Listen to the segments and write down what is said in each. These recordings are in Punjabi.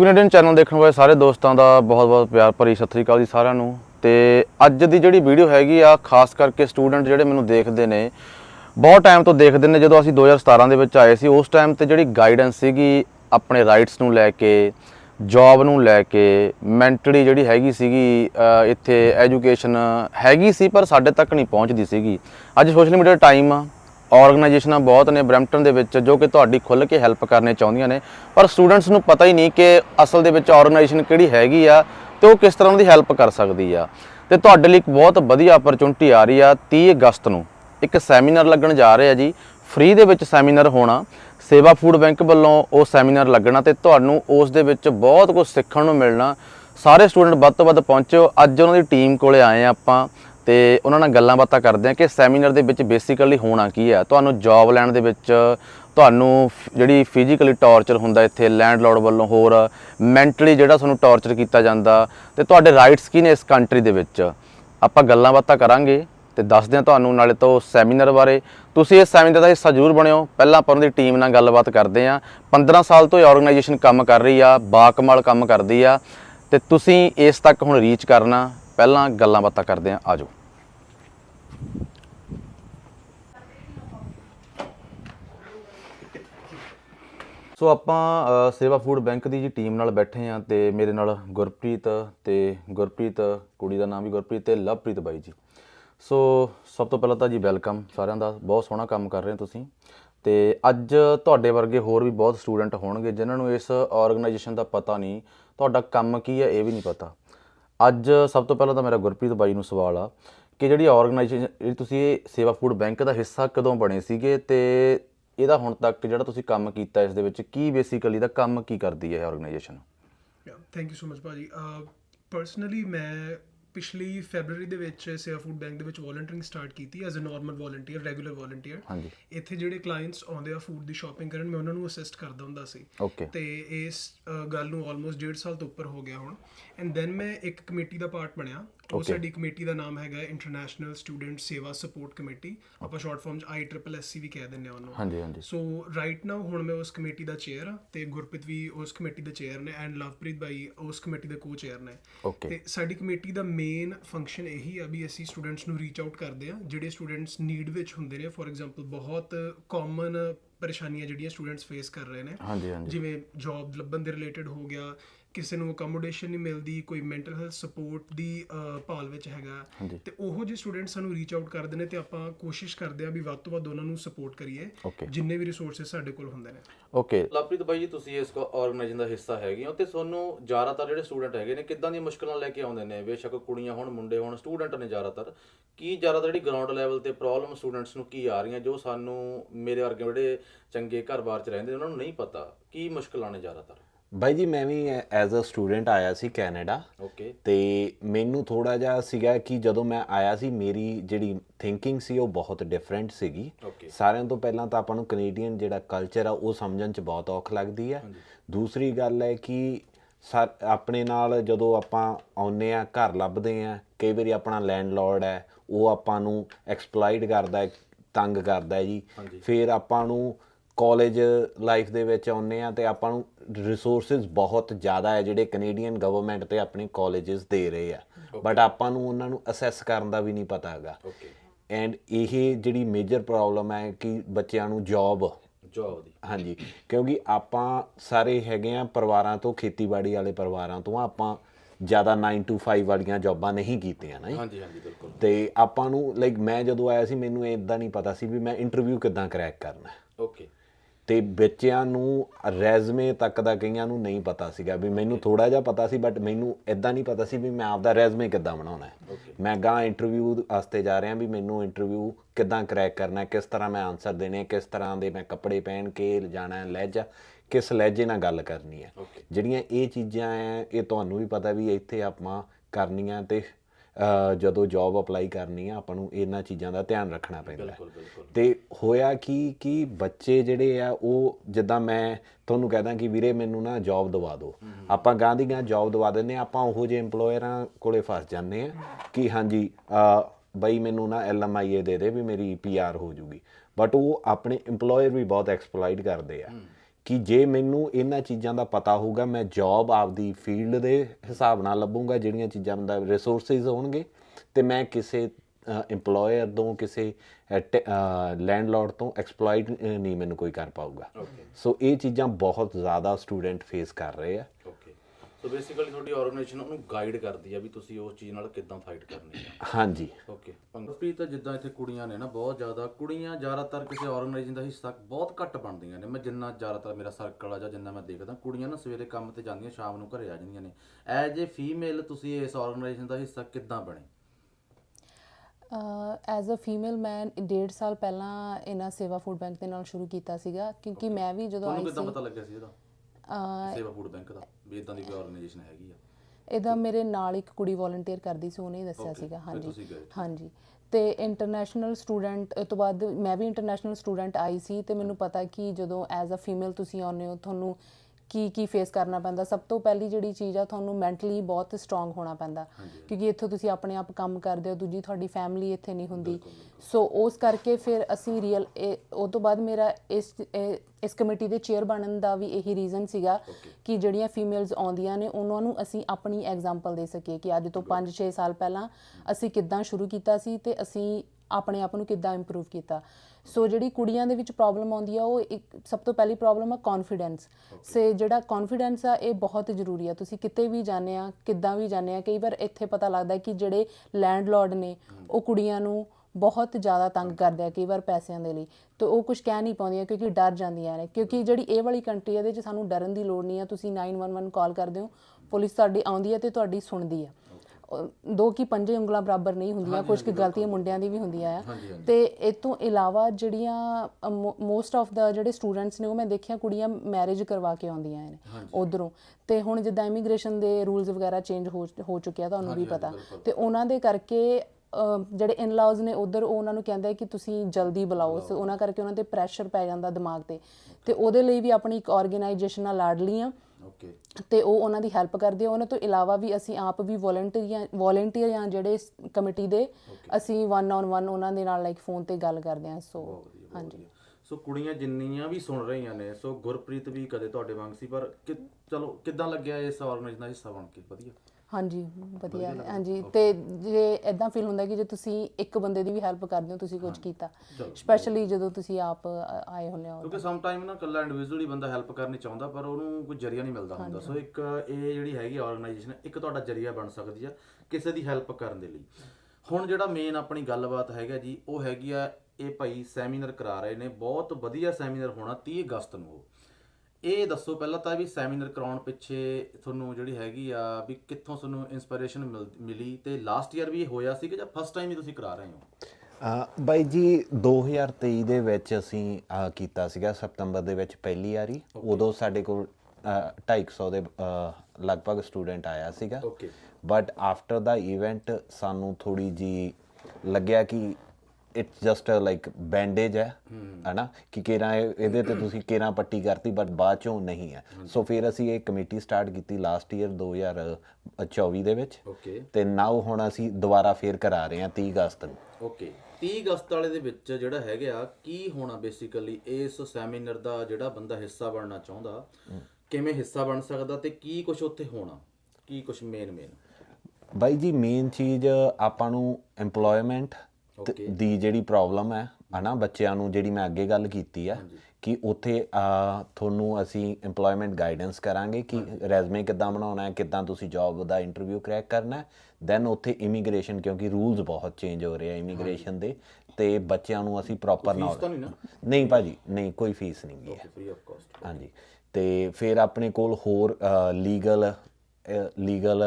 ਕੈਨੇਡੀਅਨ ਚੈਨਲ ਦੇਖਣ ਵਾਲੇ ਸਾਰੇ ਦੋਸਤਾਂ ਦਾ ਬਹੁਤ-ਬਹੁਤ ਪਿਆਰ ਭਰੀ ਸਤਿ ਸ੍ਰੀ ਅਕਾਲ ਜੀ ਸਾਰਿਆਂ ਨੂੰ। ਤੇ ਅੱਜ ਦੀ ਜਿਹੜੀ ਵੀਡੀਓ ਹੈਗੀ ਆ, ਖਾਸ ਕਰਕੇ ਸਟੂਡੈਂਟ ਜਿਹੜੇ ਮੈਨੂੰ ਦੇਖਦੇ ਨੇ, ਬਹੁਤ ਟਾਈਮ ਤੋਂ ਦੇਖਦੇ ਨੇ ਜਦੋਂ ਅਸੀਂ 2017 ਦੇ ਵਿੱਚ ਆਏ ਸੀ, ਉਸ ਟਾਈਮ ਤੇ ਜਿਹੜੀ ਗਾਈਡੈਂਸ ਸੀਗੀ ਆਪਣੇ ਰਾਈਟਸ ਨੂੰ ਲੈ ਕੇ ਜੌਬ ਨੂੰ ਲੈ ਕੇ ਮੈਂਟਲੀ ਜਿਹੜੀ ਹੈਗੀ ਸੀਗੀ ਇੱਥੇ ਐਜੂਕੇਸ਼ਨ ਹੈਗੀ ਸੀ, ਪਰ ਸਾਡੇ ਤੱਕ ਨਹੀਂ ਪਹੁੰਚਦੀ ਸੀਗੀ। ਅੱਜ ਸੋਸ਼ਲ ਮੀਡੀਆ ਟਾਈਮ ਆ ਆਰਗੇਨਾਈਜੇਸ਼ਨਾਂ ਬਹੁਤ ਨੇ ਬ੍ਰੈਂਪਟਨ ਦੇ ਵਿੱਚ ਜੋ ਕਿ ਤੁਹਾਡੀ ਖੁੱਲ੍ਹ ਕੇ ਹੈਲਪ ਕਰਨੇ ਚਾਹੁੰਦੀਆਂ ਨੇ। ਪਰ ਸਟੂਡੈਂਟਸ ਨੂੰ ਪਤਾ ਹੀ ਨਹੀਂ ਕਿ ਅਸਲ ਦੇ ਵਿੱਚ ਆਰਗੇਨਾਈਜੇਸ਼ਨ ਕਿਹੜੀ ਹੈਗੀ ਆ ਤੇ ਉਹ ਕਿਸ ਤਰ੍ਹਾਂ ਦੀ ਹੈਲਪ ਕਰ ਸਕਦੀ ਆ। ਤੇ ਤੁਹਾਡੇ ਲਈ ਇੱਕ ਬਹੁਤ ਵਧੀਆ ਅਪਰਚੁਨਿਟੀ ਆ ਰਹੀ ਆ 30 ਅਗਸਤ ਨੂੰ। ਇੱਕ ਸੈਮੀਨਾਰ ਲੱਗਣ ਜਾ ਰਿਹਾ ਜੀ। ਫ੍ਰੀ ਦੇ ਵਿੱਚ ਸੈਮੀਨਾਰ ਹੋਣਾ। ਸੇਵਾ ਫੂਡ ਬੈਂਕ ਵੱਲੋਂ ਉਹ ਸੈਮੀਨਾਰ ਲੱਗਣਾ ਤੇ ਤੁਹਾਨੂੰ ਉਸ ਦੇ ਵਿੱਚ ਬਹੁਤ ਕੁਝ ਸਿੱਖਣ ਨੂੰ ਮਿਲਣਾ। ਸਾਰੇ ਸਟੂਡੈਂਟ ਵੱਧ ਤੋਂ ਵੱਧ ਪਹੁੰਚੋ। ਅੱਜ ਉਹਨਾਂ ਦੀ ਟੀਮ ਕੋਲੇ ਆਏ ਆ ਆਪਾਂ। ਤੇ ਉਹਨਾਂ ਨਾਲ ਗੱਲਾਂ ਬਾਤਾਂ ਕਰਦੇ ਆ ਕਿ ਸੈਮੀਨਾਰ ਦੇ ਵਿੱਚ ਬੇਸਿਕਲੀ ਹੋਣਾ ਕੀ ਹੈ। ਤੁਹਾਨੂੰ ਜੌਬ ਲੈਣ ਦੇ ਵਿੱਚ, ਤੁਹਾਨੂੰ ਜਿਹੜੀ ਫਿਜ਼ੀਕਲੀ ਟੌਰਚਰ ਹੁੰਦਾ ਇੱਥੇ ਲੈਂਡਲੋਰਡ ਵੱਲੋਂ ਹੋਰ ਮੈਂਟਲੀ ਜਿਹੜਾ ਤੁਹਾਨੂੰ ਟੌਰਚਰ ਕੀਤਾ ਜਾਂਦਾ ਤੇ ਤੁਹਾਡੇ ਰਾਈਟਸ ਕੀ ਨੇ ਇਸ ਕੰਟਰੀ ਦੇ ਵਿੱਚ? ਆਪਾਂ ਗੱਲਾਂ ਬਾਤਾਂ ਕਰਾਂਗੇ ਤੇ ਦੱਸਦੇ ਹਾਂ ਤੁਹਾਨੂੰ, ਨਾਲੇ ਤੋਂ ਸੈਮੀਨਾਰ ਬਾਰੇ। ਤੁਸੀਂ ਇਸ ਸੈਮੀਨਾਰ ਦਾ ਹਿੱਸਾ ਜ਼ਰੂਰ ਬਣਿਓ। ਪਹਿਲਾਂ ਆਪਾਂ ਉਹਨਾਂ ਦੀ ਟੀਮ ਨਾਲ ਗੱਲਬਾਤ ਕਰਦੇ ਹਾਂ। 15 ਸਾਲ ਤੋਂ ਇਹ ਆਰਗੇਨਾਈਜੇਸ਼ਨ ਕੰਮ ਕਰ ਰਹੀ ਆ, ਬਾਕਮਾਲ ਕੰਮ ਕਰਦੀ ਆ। ਤੇ ਤੁਸੀਂ ਇਸ ਤੱਕ ਹੁਣ ਰੀਚ ਕਰਨਾ। ਪਹਿਲਾਂ ਗੱਲਾਂ ਬਾਤਾਂ ਕਰਦੇ ਹਾਂ। ਆਜੋ ਸੋ ਆਪਾਂ ਸੇਵਾ ਫੂਡ ਬੈਂਕ ਦੀ ਜੀ ਟੀਮ ਨਾਲ ਬੈਠੇ ਆ ਤੇ ਮੇਰੇ ਨਾਲ ਗੁਰਪ੍ਰੀਤ ਤੇ ਗੁਰਪ੍ਰੀਤ, ਕੁੜੀ ਦਾ ਨਾਮ ਵੀ ਗੁਰਪ੍ਰੀਤ ਤੇ ਲਵਪ੍ਰੀਤ ਬਾਈ ਜੀ। ਸੋ ਸਭ ਤੋਂ ਪਹਿਲਾਂ ਤਾਂ ਜੀ ਵੈਲਕਮ ਸਾਰਿਆਂ ਦਾ, ਬਹੁਤ ਸੋਹਣਾ ਕੰਮ ਕਰ ਰਹੇ ਹੋ ਤੁਸੀਂ। ਤੇ ਅੱਜ ਤੁਹਾਡੇ ਵਰਗੇ ਹੋਰ ਵੀ ਬਹੁਤ ਸਟੂਡੈਂਟ ਹੋਣਗੇ ਜਿਨ੍ਹਾਂ ਨੂੰ ਇਸ ਆਰਗੇਨਾਈਜੇਸ਼ਨ ਦਾ ਪਤਾ ਨਹੀਂ, ਤੁਹਾਡਾ ਕੰਮ ਕੀ ਹੈ ਇਹ ਵੀ ਨਹੀਂ ਪਤਾ। ਅੱਜ ਸਭ ਤੋਂ ਪਹਿਲਾਂ ਤਾਂ ਮੇਰਾ ਗੁਰਪ੍ਰੀਤ ਬਾਈ ਨੂੰ ਸਵਾਲ ਆ ਕਿ ਜਿਹੜੀ ਆਰਗੇਨਾਈਜੇਸ਼ਨ ਜਿਹੜੀ ਤੁਸੀਂ ਇਹ ਸੇਵਾ ਫੂਡ ਬੈਂਕ ਦਾ ਹਿੱਸਾ ਕਦੋਂ ਬਣੇ ਸੀਗੇ ਤੇ ਇਹਦਾ ਹੁਣ ਤੱਕ ਜਿਹੜਾ ਤੁਸੀਂ ਕੰਮ ਕੀਤਾ ਇਸ ਦੇ ਵਿੱਚ ਕੀ ਬੇਸਿਕਲੀ ਦਾ ਕੰਮ ਕੀ ਕਰਦੀ ਹੈ organization thank you so much ਭਾਜੀ। ਪਰਸਨਲੀ ਮੈਂ ਪਿਛਲੀ ਫੈਬਰੂਅਰੀ ਦੇ ਵਿੱਚ ਸੇਵਾ ਫੂਡ ਬੈਂਕ ਦੇ ਵਿੱਚ ਵੋਲੰਟੀਅਰਿੰਗ ਸਟਾਰਟ ਕੀਤੀ as a normal volunteer regular volunteer ਹਾਂਜੀ। ਇੱਥੇ ਜਿਹੜੇ ਕਲਾਇੰਟਸ ਆਉਂਦੇ ਆ ਫੂਡ ਦੀ ਸ਼ਾਪਿੰਗ ਕਰਨ ਮੈਂ ਉਹਨਾਂ ਨੂੰ ਅਸਿਸਟ ਕਰਦਾ ਹੁੰਦਾ ਸੀ। ਓਕੇ ਤੇ ਇਸ ਗੱਲ ਨੂੰ ਆਲਮੋਸਟ 1.5 ਸਾਲ ਤੋਂ ਉੱਪਰ ਹੋ ਗਿਆ ਹੁਣ। ਐਂਡ ਦੈਨ ਮੈਂ ਇੱਕ ਕਮੇਟੀ ਦਾ ਪਾਰਟ ਬਣਿਆ। ਉਹ. ਸਾਡੀ ਕਮੇਟੀ ਦਾ ਨਾਮ ਹੈਗਾ international student Seva support committee ਆਪਾਂ ਸ਼ਾਰਟ ਫਾਰਮ ਚ ISSC ਵੀ ਕਹਿ ਦਿੰਦੇ ਆ ਉਹਨੂੰ। ਹਾਂਜੀ ਹਾਂਜੀ। ਸੋ ਰਾਈਟ ਨਾਓ ਹੁਣ ਮੈਂ ਉਸ ਕਮੇਟੀ ਦਾ ਚੇਅਰ ਆ ਤੇ ਗੁਰਪ੍ਰੀਤ ਵੀ ਉਸ ਕਮੇਟੀ ਦਾ ਚੇਅਰ ਨੇ ਐਂਡ ਲਵਪ੍ਰੀਤ ਭਾਈ ਉਸ ਕਮੇਟੀ ਦੇ ਕੋ-ਚੇਅਰ ਨੇ। ਓਕੇ ਤੇ ਸਾਡੀ ਕਮੇਟੀ ਦਾ ਮੇਨ ਫੰਕਸ਼ਨ ਇਹੀ ਆ ਵੀ ਅਸੀਂ ਸਟੂਡੈਂਟਸ ਨੂੰ ਰੀਚ ਆਊਟ ਕਰਦੇ ਆ ਜਿਹੜੇ ਸਟੂਡੈਂਟਸ ਨੀਡ ਵਿੱਚ ਹੁੰਦੇ ਨੇ। ਫੋਰ ਐਗਜ਼ਾਮਪਲ ਬਹੁਤ ਕਾਮਨ ਪਰੇਸ਼ਾਨੀਆਂ ਜਿਹੜੀਆਂ ਸਟੂਡੈਂਟਸ ਫੇਸ ਕਰ ਰਹੇ ਨੇ। ਜਿਵੇਂ ਜੌਬ ਲੱਭਣ ਦੇ ਰਿਲੇਟਡ ਹੋ ਗਿਆ ਕਿਸੇ ਨੂੰ ਅਕਮੋਡੇਸ਼ਨ ਨਹੀਂ ਮਿਲਦੀ ਕੋਈ ਮੈਂਟਲ ਹੈਲਥ ਸਪੋਰਟ ਦੀ ਭਾਲ ਵਿੱਚ ਹੈਗਾ। ਹਾਂਜੀ। ਤੇ ਉਹੋ ਜਿਹੇ ਸਟੂਡੈਂਟਸ ਸਾਨੂੰ ਰੀਚ ਆਊਟ ਕਰਦੇ ਨੇ ਤੇ ਆਪਾਂ ਕੋਸ਼ਿਸ਼ ਕਰਦੇ ਆ ਵੀ ਵੱਧ ਤੋਂ ਵੱਧ ਉਹਨਾਂ ਨੂੰ ਸਪੋਰਟ ਕਰੀਏ ਜਿੰਨੇ ਵੀ ਰਿਸੋਰਸਸ ਸਾਡੇ ਕੋਲ ਹੁੰਦੇ ਨੇ। ਓਕੇ ਲਵਪ੍ਰੀਤ ਬਾਈ ਜੀ ਤੁਸੀਂ ਇਸ ਆਰਗੇਨਾਈਜੇਸ਼ਨ ਦਾ ਹਿੱਸਾ ਹੈਗੇ ਹੋ ਤੇ ਤੁਹਾਨੂੰ ਜ਼ਿਆਦਾਤਰ ਜਿਹੜੇ ਸਟੂਡੈਂਟ ਹੈਗੇ ਨੇ ਕਿੱਦਾਂ ਦੀਆਂ ਮੁਸ਼ਕਲਾਂ ਲੈ ਕੇ ਆਉਂਦੇ ਨੇ? ਬੇਸ਼ੱਕ ਕੁੜੀਆਂ ਹੋਣ ਮੁੰਡੇ ਹੋਣ ਸਟੂਡੈਂਟ ਨੇ ਜ਼ਿਆਦਾਤਰ। ਕੀ ਜ਼ਿਆਦਾਤਰ ਜਿਹੜੀ ਗਰਾਊਂਡ ਲੈਵਲ ਤੇ ਪ੍ਰੋਬਲਮ ਸਟੂਡੈਂਟਸ ਨੂੰ ਕੀ ਆ ਰਹੀਆਂ ਜੋ ਸਾਨੂੰ ਮੇਰੇ ਵਰਗੇ ਜਿਹੜੇ ਚੰਗੇ ਘਰ-ਬਾਰ ਚ ਰਹਿੰਦੇ ਨੇ ਉਹਨਾਂ ਨੂੰ ਨਹੀਂ ਪਤਾ? ਕੀ ਮੁਸ਼ਕਲਾਂ ਨੇ ਜ਼ਿਆਦਾਤਰ? ਬਾਈ ਜੀ ਮੈਂ ਵੀ ਐਜ਼ ਅ ਸਟੂਡੈਂਟ ਆਇਆ ਸੀ ਕੈਨੇਡਾ। ਓਕੇ ਤੇ ਮੈਨੂੰ ਥੋੜਾ ਜਿਹਾ ਸੀਗਾ ਕਿ ਜਦੋਂ ਮੈਂ ਆਇਆ ਸੀ ਮੇਰੀ ਜਿਹੜੀ ਥਿੰਕਿੰਗ ਸੀ ਉਹ ਬਹੁਤ ਡਿਫਰੈਂਟ ਸੀਗੀ। ਓਕੇ ਸਾਰਿਆਂ ਤੋਂ ਪਹਿਲਾਂ ਤਾਂ ਆਪਾਂ ਨੂੰ ਕੈਨੇਡੀਅਨ ਜਿਹੜਾ ਕਲਚਰ ਆ ਉਹ ਸਮਝਣ 'ਚ ਬਹੁਤ ਔਖ ਲੱਗਦੀ ਆ। ਦੂਸਰੀ ਗੱਲ ਹੈ ਕਿ ਸਾ- ਆਪਣੇ ਨਾਲ ਜਦੋਂ ਆਪਾਂ ਆਉਨੇ ਆ ਘਰ ਲੱਭਦੇ ਆ ਕਈ ਵਾਰੀ ਆਪਣਾ ਲੈਂਡਲੋਰਡ ਹੈ ਉਹ ਆਪਾਂ ਨੂੰ ਐਕਸਪਲੋਇਟ ਕਰਦਾ ਹੈ ਤੰਗ ਕਰਦਾ ਹੈ ਜੀ। ਫਿਰ ਆਪਾਂ ਨੂੰ ਕਾਲਜ ਲਾਈਫ ਦੇ ਵਿੱਚ ਆਉਨੇ ਆ ਤੇ ਆਪਾਂ ਨੂੰ ਰਿਸੋਰਸਸ ਬਹੁਤ ਜ਼ਿਆਦਾ ਹੈ ਜਿਹੜੇ ਕੈਨੇਡੀਅਨ ਗਵਰਨਮੈਂਟ ਤੇ ਆਪਣੇ ਕਾਲਜਸ ਦੇ ਰਹੇ ਆ। ਬਟ ਆਪਾਂ ਨੂੰ ਉਹਨਾਂ ਨੂੰ ਅਸੈਸ ਕਰਨ ਦਾ ਵੀ ਨਹੀਂ ਪਤਾ ਹੈਗਾ। ਓਕੇ ਐਂਡ ਇਹ ਜਿਹੜੀ ਮੇਜਰ ਪ੍ਰੋਬਲਮ ਹੈ ਕਿ ਬੱਚਿਆਂ ਨੂੰ ਜੌਬ ਜੌਬ ਦੀ। ਹਾਂਜੀ ਕਿਉਂਕਿ ਆਪਾਂ ਸਾਰੇ ਹੈਗੇ ਆ ਪਰਿਵਾਰਾਂ ਤੋਂ ਖੇਤੀਬਾੜੀ ਵਾਲੇ ਪਰਿਵਾਰਾਂ ਤੋਂ ਆਪਾਂ ਜ਼ਿਆਦਾ 9 to 5 ਵਾਲੀਆਂ ਜੌਬਾਂ ਨਹੀਂ ਕੀਤੀਆਂ ਨਾ। ਹਾਂਜੀ ਹਾਂਜੀ ਬਿਲਕੁਲ। ਤੇ ਆਪਾਂ ਨੂੰ ਲਾਈਕ ਮੈਂ ਜਦੋਂ ਆਇਆ ਸੀ ਮੈਨੂੰ ਇਦਾਂ ਨਹੀਂ ਪਤਾ ਸੀ ਵੀ ਮੈਂ ਇੰਟਰਵਿਊ ਕਿੱਦਾਂ ਕਰੈਕ ਕਰਨਾ। ਓਕੇ ਤੇ ਬੱਚਿਆਂ ਨੂੰ ਰੈਜ਼ਮੇ ਤੱਕ ਦਾ ਕਈਆਂ ਨੂੰ ਨਹੀਂ ਪਤਾ ਸੀਗਾ ਵੀ ਮੈਨੂੰ ਥੋੜਾ ਜਿਹਾ ਪਤਾ ਸੀ ਬਟ ਮੈਨੂੰ ਇਦਾਂ ਨਹੀਂ ਪਤਾ ਸੀ ਵੀ ਮੈਂ ਆਪਦਾ ਰੈਜ਼ਮੇ ਕਿੱਦਾਂ ਬਣਾਉਣਾ ਹੈ। ਮੈਂ ਗਾਂ ਇੰਟਰਵਿਊ ਵਾਸਤੇ ਜਾ ਰਿਹਾ ਵੀ ਮੈਨੂੰ ਇੰਟਰਵਿਊ ਕਿੱਦਾਂ ਕਰੈਕ ਕਰਨਾ ਹੈ ਕਿਸ ਤਰ੍ਹਾਂ ਮੈਂ ਆਨਸਰ ਦੇਣੇ ਕਿਸ ਤਰ੍ਹਾਂ ਦੇ ਮੈਂ ਕੱਪੜੇ ਪਹਿਨ ਕੇ ਜਾਣਾ ਹੈ ਲਹਿਜਾ ਕਿਸ ਲਹਿਜੇ ਨਾਲ ਗੱਲ ਕਰਨੀ ਹੈ. ਜਿਹੜੀਆਂ ਇਹ ਚੀਜ਼ਾਂ ਐ ਇਹ ਤੁਹਾਨੂੰ ਵੀ ਪਤਾ ਵੀ ਇੱਥੇ ਆਪਾਂ ਕਰਨੀਆਂ ਤੇ ਜਦੋਂ ਜੌਬ ਅਪਲਾਈ ਕਰਨੀ ਆ ਆਪਾਂ ਨੂੰ ਇਹਨਾਂ ਚੀਜ਼ਾਂ ਦਾ ਧਿਆਨ ਰੱਖਣਾ ਪੈਂਦਾ ਹੈ। ਤੇ ਹੋਇਆ ਕੀ ਕਿ ਬੱਚੇ ਜਿਹੜੇ ਆ ਉਹ ਜਿੱਦਾਂ ਮੈਂ ਤੁਹਾਨੂੰ ਕਹਦਾ ਕਿ ਵੀਰੇ ਮੈਨੂੰ ਨਾ ਜੌਬ ਦਵਾ ਦਿਓ। ਆਪਾਂ ਗਾਂ ਦੀ ਗਾਂ ਜੌਬ ਦਵਾ ਦਿੰਦੇ ਹਾਂ, ਆਪਾਂ ਉਹੋ ਜਿਹੇ EMPLOYERਾਂ ਕੋਲੇ ਫਸ ਜਾਂਦੇ ਆ ਕਿ ਹਾਂਜੀ ਬਈ ਮੈਨੂੰ ਨਾ ਐਲਐਮਆਈਏ ਦੇ ਦੇ ਵੀ ਮੇਰੀ ਪੀਆਰ ਹੋ ਜੂਗੀ। ਬਟ ਉਹ ਆਪਣੇ EMPLOYER ਵੀ ਬਹੁਤ ਐਕਸਪਲੋਇਟ ਕਰਦੇ ਆ। ਕਿ ਜੇ ਮੈਨੂੰ ਇਹਨਾਂ ਚੀਜ਼ਾਂ ਦਾ ਪਤਾ ਹੋਊਗਾ ਮੈਂ ਜੌਬ ਆਪਦੀ ਫੀਲਡ ਦੇ ਹਿਸਾਬ ਨਾਲ ਲੱਭੂੰਗਾ ਜਿਹੜੀਆਂ ਚੀਜ਼ਾਂ ਦਾ ਰਿਸੋਰਸਿਸ ਹੋਣਗੇ ਤੇ ਮੈਂ ਕਿਸੇ EMPLOYER ਤੋਂ ਕਿਸੇ ਲੈਂਡਲੋਰਡ ਤੋਂ ਐਕਸਪਲੋਇਟ ਨਹੀਂ ਮੈਨੂੰ ਕੋਈ ਕਰ ਪਾਊਗਾ। ਸੋ ਇਹ ਚੀਜ਼ਾਂ ਬਹੁਤ ਜ਼ਿਆਦਾ ਸਟੂਡੈਂਟ ਫੇਸ ਕਰ ਰਹੇ ਆ। ਸੋ ਬੇਸਿਕਲੀ ਤੁਹਾਡੀ ਆਰਗੇਨਾਈਜੇਸ਼ਨ ਉਹਨੂੰ ਗਾਈਡ ਕਰਦੀ ਆ ਵੀ ਤੁਸੀਂ ਉਸ ਚੀਜ਼ ਨਾਲ ਕਿੱਦਾਂ ਫਾਈਟ ਕਰਨੀ ਹੈ ਹਾਂਜੀ। ਓਕੇ ਪੰਗਪ੍ਰੀਤ ਜਿੱਦਾਂ ਇੱਥੇ ਕੁੜੀਆਂ ਨੇ ਨਾ ਬਹੁਤ ਜ਼ਿਆਦਾ ਕੁੜੀਆਂ ਜ਼ਿਆਦਾਤਰ ਕਿਸੇ ਆਰਗੇਨਾਈਜੇਸ਼ਨ ਦਾ ਹਿੱਸਾ ਬਹੁਤ ਘੱਟ ਬਣਦੀਆਂ ਨੇ। ਮੈਂ ਜਿੰਨਾ ਜ਼ਿਆਦਾਤਰ ਮੇਰਾ ਸਰਕਲ ਆ ਜਾਂ ਜਿੰਨਾ ਮੈਂ ਦੇਖਦਾ ਕੁੜੀਆਂ ਨਾ ਸਵੇਰੇ ਕੰਮ ਤੇ ਜਾਂਦੀਆਂ ਸ਼ਾਮ ਨੂੰ ਘਰੇ ਆ ਜਾਂਦੀਆਂ ਨੇ। ਐਜ ਏ ਫੀਮੇਲ ਤੁਸੀਂ ਇਸ ਆਰਗੇਨਾਈਜੇਸ਼ਨ ਦਾ ਹਿੱਸਾ ਕਿੱਦਾਂ ਬਣੇ? ਐਜ਼ ਅ ਫੀਮੇਲ ਮੈਂ ਡੇਢ ਸਾਲ ਪਹਿਲਾਂ ਇਹਨਾਂ ਸੇਵਾ ਫੂਡ ਬੈਂਕ ਦੇ ਨਾਲ ਸ਼ੁਰੂ ਕੀਤਾ ਸੀਗਾ ਕਿਉਂਕਿ ਮੈਂ ਵੀ ਜਦੋਂ ਤੁਹਾਨੂੰ ਆਈ ਕਿੱਦਾਂ ਸੀ ਪਤਾ ਲੱਗਿਆ ਸੀ ਇਹਦਾ? ਅਹ, ਸੇਵਾ ਫੂਡ ਬੈਂਕ ਦਾ ਵੀ ਇਦਾਂ ਦੀ ਕੋਈ ਆਰਗੇਨਾਈਜੇਸ਼ਨ ਹੈਗੀ ਆ। ਇਹਦਾ ਮੇਰੇ ਨਾਲ ਇੱਕ ਕੁੜੀ ਵੋਲੰਟੀਅਰ ਕਰਦੀ ਸੀ ਉਹਨੇ ਹੀ ਦੱਸਿਆ Okay, ਸੀਗਾ ਫਿਰ ਹਾਂਜੀ। ਗਏ। ਹਾਂਜੀ। ਤੇ ਇੰਟਰਨੈਸ਼ਨਲ ਸਟੂਡੈਂਟ ਤੋਂ ਬਾਅਦ ਮੈਂ ਵੀ ਇੰਟਰਨੈਸ਼ਨਲ ਸਟੂਡੈਂਟ ਆਈ ਸੀ ਤੇ ਮੈਨੂੰ ਪਤਾ ਕਿ ਜਦੋਂ ਐਜ਼ ਅ ਫੀਮੇਲ ਤੁਸੀਂ ਆਉਂਦੇ ਹੋ ਤੁਹਾਨੂੰ ਕੀ ਕੀ ਫੇਸ ਕਰਨਾ ਪੈਂਦਾ ਸਭ ਤੋਂ ਪਹਿਲੀ ਜਿਹੜੀ ਚੀਜ਼ ਆ ਤੁਹਾਨੂੰ ਮੈਂਟਲੀ ਬਹੁਤ ਸਟਰੋਂਗ ਹੋਣਾ ਪੈਂਦਾ। ਕਿਉਂਕਿ ਇੱਥੋਂ ਤੁਸੀਂ ਆਪਣੇ ਆਪ ਕੰਮ ਕਰਦੇ ਹੋ ਦੂਜੀ ਤੁਹਾਡੀ ਫੈਮਿਲੀ ਇੱਥੇ ਨਹੀਂ ਹੁੰਦੀ। ਸੋ ਉਸ ਕਰਕੇ ਫਿਰ ਅਸੀਂ ਰੀਅਲ ਉਹ ਤੋਂ ਬਾਅਦ ਮੇਰਾ ਇਸ ਇਸ ਕਮੇਟੀ ਦੇ ਚੇਅਰ ਬਣਨ ਦਾ ਵੀ ਇਹੀ ਰੀਜ਼ਨ ਸੀਗਾ ਕਿ ਜਿਹੜੀਆਂ ਫੀਮੇਲਸ ਆਉਂਦੀਆਂ ਨੇ ਉਹਨਾਂ ਨੂੰ ਅਸੀਂ ਆਪਣੀ ਐਗਜ਼ਾਮਪਲ ਦੇ ਸਕੀਏ ਕਿ ਅੱਜ ਤੋਂ 5-6 ਸਾਲ ਪਹਿਲਾਂ ਅਸੀਂ ਕਿੱਦਾਂ ਸ਼ੁਰੂ ਕੀਤਾ ਸੀ ਤੇ ਅਸੀਂ ਆਪਣੇ ਆਪ ਨੂੰ ਕਿੱਦਾਂ ਇੰਪਰੂਵ ਕੀਤਾ। ਸੋ ਜਿਹੜੀ ਕੁੜੀਆਂ ਦੇ ਵਿੱਚ ਪ੍ਰੋਬਲਮ ਆਉਂਦੀ ਆ ਉਹ ਇੱਕ ਸਭ ਤੋਂ ਪਹਿਲੀ ਪ੍ਰੋਬਲਮ ਆ ਕੌਨਫੀਡੈਂਸ ਸੇ ਜਿਹੜਾ ਕੌਨਫੀਡੈਂਸ ਆ ਇਹ ਬਹੁਤ ਜ਼ਰੂਰੀ ਆ। ਤੁਸੀਂ ਕਿਤੇ ਵੀ ਜਾਂਦੇ ਆ ਕਿੱਦਾਂ ਵੀ ਜਾਂਦੇ ਆ ਕਈ ਵਾਰ ਇੱਥੇ ਪਤਾ ਲੱਗਦਾ ਕਿ ਜਿਹੜੇ ਲੈਂਡਲੋਰਡ ਨੇ ਉਹ ਕੁੜੀਆਂ ਨੂੰ ਬਹੁਤ ਜ਼ਿਆਦਾ ਤੰਗ ਕਰਦੇ ਆ ਕਈ ਵਾਰ ਪੈਸਿਆਂ ਦੇ ਲਈ। ਤੇ ਉਹ ਕੁਝ ਕਹਿ ਨਹੀਂ ਪਾਉਂਦੀਆਂ ਕਿਉਂਕਿ ਡਰ ਜਾਂਦੀਆਂ ਨੇ। ਕਿਉਂਕਿ ਜਿਹੜੀ ਇਹ ਵਾਲੀ ਕੰਟਰੀ ਇਹਦੇ 'ਚ ਸਾਨੂੰ ਡਰਨ ਦੀ ਲੋੜ ਨਹੀਂ ਆ। ਤੁਸੀਂ 911 ਕਾਲ ਕਰਦੇ ਹੋ ਪੁਲਿਸ ਤੁਹਾਡੀ ਆਉਂਦੀ ਹੈ ਤੇ ਤੁਹਾਡੀ ਸੁਣਦੀ ਆ। ਦੋ ਕੀ ਪੰਜੇ ਉਂਗਲਾਂ ਬਰਾਬਰ ਨਹੀਂ ਹੁੰਦੀਆਂ ਕੁਝ ਕੁ ਗਲਤੀਆਂ ਮੁੰਡਿਆਂ ਦੀ ਵੀ ਹੁੰਦੀਆਂ ਆ। ਤੇ ਇਹ ਤੋਂ ਇਲਾਵਾ ਜਿਹੜੀਆਂ ਮੋਸਟ ਆਫ ਦਾ ਜਿਹੜੇ ਸਟੂਡੈਂਟਸ ਨੇ ਉਹ ਮੈਂ ਦੇਖਿਆ ਕੁੜੀਆਂ ਮੈਰਿਜ ਕਰਵਾ ਕੇ ਆਉਂਦੀਆਂ ਨੇ ਉਧਰੋਂ। ਤੇ ਹੁਣ ਜਿੱਦਾਂ ਇਮੀਗ੍ਰੇਸ਼ਨ ਦੇ ਰੂਲਸ ਵਗੈਰਾ ਚੇਂਜ ਹੋ ਹੋ ਚੁੱਕੇ ਆ ਤੁਹਾਨੂੰ ਵੀ ਪਤਾ। ਤੇ ਉਹਨਾਂ ਦੇ ਕਰਕੇ ਜਿਹੜੇ ਇਨ-ਲਾਜ਼ ਨੇ ਉਧਰ ਉਹ ਉਹਨਾਂ ਨੂੰ ਕਹਿੰਦੇ ਕਿ ਤੁਸੀਂ ਜਲਦੀ ਬੁਲਾਓ। ਸੋ ਉਹਨਾਂ ਕਰਕੇ ਉਹਨਾਂ ਤੇ ਪ੍ਰੈਸ਼ਰ ਪੈ ਜਾਂਦਾ ਦਿਮਾਗ ਤੇ। ਤੇ ਉਹਦੇ ਲਈ ਵੀ ਆਪਣੀ ਇੱਕ ਆਰਗੇਨਾਈਜੇਸ਼ਨ ਨਾਲ ਲਾਡਲੀ ਆ ਓਕੇ ਤੇ ਉਹ ਉਹਨਾਂ ਦੀ ਹੈਲਪ ਕਰਦੇ ਆ। ਉਹਨਾਂ ਤੋਂ ਇਲਾਵਾ ਵੀ ਅਸੀਂ ਆਪ ਵੀ ਵੋਲੰਟੀਅਰ ਵੋਲੰਟੀਅਰ ਜਾਂ ਜਿਹੜੇ ਕਮੇਟੀ ਦੇ ਅਸੀਂ ਵਨ ਔਨ ਵਨ ਉਹਨਾਂ ਦੇ ਨਾਲ ਲਾਈਕ ਫੋਨ ਤੇ ਗੱਲ ਕਰਦੇ ਆ। ਸੋ ਹਾਂਜੀ। ਸੋ ਕੁੜੀਆਂ ਜਿੰਨੀਆਂ ਵੀ ਸੁਣ ਰਹੀਆਂ ਨੇ ਸੋ ਗੁਰਪ੍ਰੀਤ ਵੀ ਕਦੇ ਤੁਹਾਡੇ ਵਾਂਗ ਸੀ ਪਰ ਕਿ- ਚਲੋ ਕਿੱਦਾਂ ਲੱਗਿਆ ਇਸ ਆਰਗੇਨਾਈਜੇਸ਼ਨ ਦਾ ਹਿੱਸਾ ਬਣ ਕੇ ਵਧੀਆ। ਹਾਂਜੀ ਵਧੀਆ। ਹਾਂਜੀ ਤੇ ਜੇ ਇਦਾਂ ਫੀਲ ਹੁੰਦਾ ਕਿ ਜੇ ਤੁਸੀਂ ਇੱਕ ਬੰਦੇ ਦੀ ਵੀ ਹੈਲਪ ਕਰਦੇ ਹੋ ਤੁਸੀਂ ਕੁਝ ਕੀਤਾ। ਸਪੈਸ਼ਲੀ ਜਦੋਂ ਤੁਸੀਂ ਆਪ ਅ, ਆਏ ਹੁੰਦੇ ਹੋ। ਕਿਉਂਕਿ ਸਮ ਟਾਈਮ ਨਾ ਕੱਲਾ ਇੰਡੀਵਿਜੂਅਲੀ ਬੰਦਾ ਹੈਲਪ ਕਰਨੀ ਚਾਹੁੰਦਾ ਪਰ ਉਹਨੂੰ ਕੋਈ ਜਰੀਆ ਨਹੀਂ ਮਿਲਦਾ ਹੁੰਦਾ। ਸੋ ਇੱਕ ਇਹ ਜਿਹੜੀ ਹੈਗੀ ਆਰਗੇਨਾਈਜੇਸ਼ਨ ਇੱਕ ਤੁਹਾਡਾ ਜਰੀਆ ਬਣ ਸਕਦੀ ਆ ਕਿਸੇ ਦੀ ਹੈਲਪ ਕਰਨ ਦੇ ਲਈ। ਹੁਣ ਜਿਹੜਾ ਮੇਨ ਆਪਣੀ ਗੱਲਬਾਤ ਹੈਗਾ ਜੀ ਉਹ ਹੈਗੀ ਆ ਇਹ ਭਾਈ ਸੈਮੀਨਾਰ ਕਰਾ ਰਹੇ ਨੇ। ਬਹੁਤ ਵਧੀਆ ਸੈਮੀਨਾਰ ਹੋਣਾ 30 ਅਗਸਤ ਨੂੰ ਉਹ। ਇਹ ਦੱਸੋ ਪਹਿਲਾਂ ਤਾਂ ਵੀ ਸੈਮੀਨਾਰ ਕਰਾਉਣ ਪਿੱਛੇ ਤੁਹਾਨੂੰ ਜਿਹੜੀ ਹੈਗੀ ਆ ਵੀ ਕਿੱਥੋਂ ਤੁਹਾਨੂੰ ਇਨਸਪੀਰੇਸ਼ਨ ਮਿਲੀ ਤੇ ਲਾਸਟ ਈਅਰ ਵੀ ਇਹ ਹੋਇਆ ਸੀ ਕਿ ਜਾਂ ਫਸਟ ਟਾਈਮ ਹੀ ਤੁਸੀਂ ਕਰਾ ਰਹੇ ਹੋ? ਬਾਈ ਜੀ 2023 ਦੇ ਵਿੱਚ ਅਸੀਂ ਕੀਤਾ ਸੀਗਾ ਸਤੰਬਰ ਦੇ ਵਿੱਚ ਪਹਿਲੀ ਵਾਰੀ। ਉਦੋਂ ਸਾਡੇ ਕੋਲ ਅ, 250 ਦੇ ਲਗਭਗ ਸਟੂਡੈਂਟ ਆਇਆ ਸੀਗਾ। Okay but after the event ਸਾਨੂੰ ਥੋੜੀ ਜੀ ਲੱਗਿਆ ਕਿ ਇਟਸ ਜਸਟ ਲਾਈਕ ਬੈਂਡੇਜ ਹੈ। ਹਨਾ ਕਿ ਕਿਰਾਂ ਇਹਦੇ ਤੇ ਤੁਸੀਂ ਕਿਰਾਂ ਪੱਟੀ ਕਰਤੀ ਬਟ ਬਾਅਦ ਚੋਂ ਨਹੀਂ ਹੈ। ਸੋ ਫਿਰ ਅਸੀਂ ਇਹ ਕਮੇਟੀ ਸਟਾਰਟ ਕੀਤੀ ਲਾਸਟ ਈਅਰ 2024 ਦੇ ਵਿੱਚ। ਓਕੇ ਤੇ ਨਾਓ ਹੁਣ ਅਸੀਂ ਦੁਬਾਰਾ ਫੇਰ ਕਰਾ ਰਹੇ ਹਾਂ 30 ਅਗਸਤ ਨੂੰ। ਓਕੇ 30 ਅਗਸਤ ਵਾਲੇ ਦੇ ਵਿੱਚ ਜਿਹੜਾ ਹੈਗਾ ਕੀ ਹੋਣਾ ਬੇਸਿਕਲੀ ਇਸ ਸੈਮੀਨਾਰ ਦਾ ਜਿਹੜਾ ਬੰਦਾ ਹਿੱਸਾ ਬਣਨਾ ਚਾਹੁੰਦਾ ਕਿਵੇਂ ਹਿੱਸਾ ਬਣ ਸਕਦਾ ਤੇ ਕੀ ਕੁਝ ਉੱਥੇ ਹੋਣਾ? ਕੀ ਕੁਝ ਮੇਨ ਮੇਨ ਬਾਈ ਜੀ ਮੇਨ ਚੀਜ਼ ਆਪਾਂ ਨੂੰ EMPLOYMENT. ਦੀ ਜਿਹੜੀ ਪ੍ਰੋਬਲਮ ਹੈ ਹਨਾ ਬੱਚਿਆਂ ਨੂੰ ਜਿਹੜੀ ਮੈਂ ਅੱਗੇ ਗੱਲ ਕੀਤੀ ਆ ਕਿ ਉੱਥੇ ਤੁਹਾਨੂੰ ਅਸੀਂ EMPLOYMENT ਗਾਈਡੈਂਸ ਕਰਾਂਗੇ ਕਿ ਰੈਜ਼ਮੇ ਕਿੱਦਾਂ ਬਣਾਉਣਾ ਹੈ ਕਿੱਦਾਂ ਤੁਸੀਂ ਜੌਬ ਦਾ ਇੰਟਰਵਿਊ ਕਰੈਕ ਕਰਨਾ ਹੈ। ਦੈਨ ਉੱਥੇ ਇਮੀਗ੍ਰੇਸ਼ਨ ਕਿਉਂਕਿ ਰੂਲਸ ਬਹੁਤ ਚੇਂਜ ਹੋ ਰਹੇ ਆ ਇਮੀਗ੍ਰੇਸ਼ਨ ਦੇ ਤੇ ਬੱਚਿਆਂ ਨੂੰ ਅਸੀਂ ਪ੍ਰੋਪਰ ਨਾ? ਨਹੀਂ ਭਾਜੀ ਨਹੀਂ ਕੋਈ ਫੀਸ ਨਹੀਂ ਹੈ ਫ੍ਰੀ ਆਫ ਕਾਸਟ ਹਾਂਜੀ ਤੇ ਫਿਰ ਆਪਣੇ ਕੋਲ ਹੋਰ legal legal